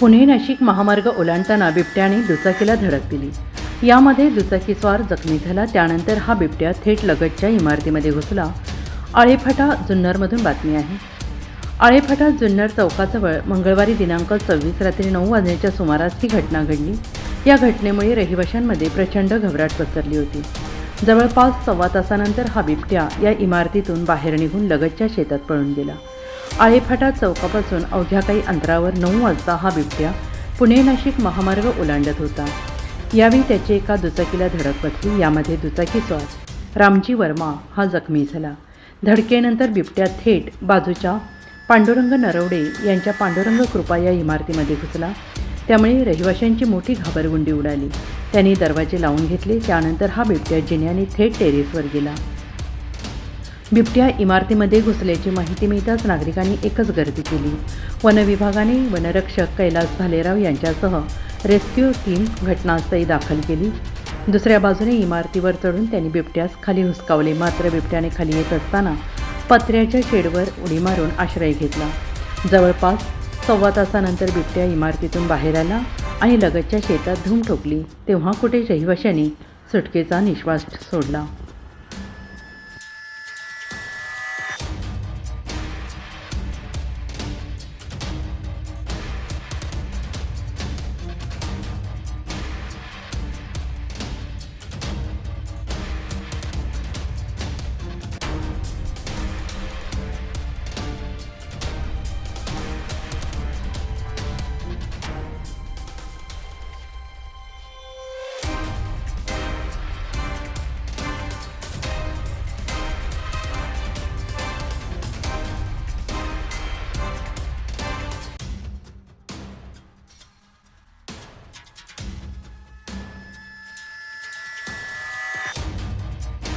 पुणे नाशिक महामार्ग ओलांडताना बिबट्याने दुचाकीला धडक दिली. यामध्ये दुचाकीस्वार जखमी झाला त्यानंतर हा बिबट्या थेट लगतच्या इमारतीमध्ये घुसला. आळेफाटा जुन्नरमधून बातमी आहे. आळेफाटा जुन्नर चौकाजवळ मंगळवारी दिनांक सव्वीस रात्री नऊ वाजण्याच्या सुमारास ही घटना घडली. या घटनेमुळे रहिवाशांमध्ये प्रचंड घबराट पसरली होती. जवळपास सव्वा तासानंतर हा बिबट्या या इमारतीतून बाहेर निघून लगतच्या शेतात पळून गेला. आळेफाटा चौकापासून अवघ्या काही अंतरावर नऊ वाजता हा बिबट्या पुणे नाशिक महामार्ग ओलांडत होता. यावेळी त्याची एका दुचाकीला धडक बसली. यामध्ये दुचाकीस्वार रामजी वर्मा हा जखमी झाला. धडकेनंतर बिबट्या थेट बाजूच्या पांडुरंग नरवडे यांच्या पांडुरंग कृपा या इमारतीमध्ये घुसला. त्यामुळे रहिवाशांची मोठी घाबरगुंडी उडाली. त्यांनी दरवाजे लावून घेतले. त्यानंतर हा बिबट्या जिन्याने थेट टेरेसवर गेला. बिबट्या इमारतीमध्ये घुसल्याची माहिती मिळताच नागरिकांनी एकच गर्दी केली. वनविभागाने वनरक्षक कैलास भालेराव यांच्यासह रेस्क्यू टीम घटनास्थळी दाखल केली. दुसऱ्या बाजूने इमारतीवर चढून त्यांनी बिबट्यास खाली हुसकावले. मात्र बिबट्याने खाली येत असताना पत्र्याच्या शेडवर उडी मारून आश्रय घेतला. जवळपास सव्वा तासानंतर बिबट्या इमारतीतून बाहेर आला आणि लगतच्या शेतात धूम ठोकली. तेव्हा कुठे रहिवाशांनी सुटकेचा निश्वास सोडला.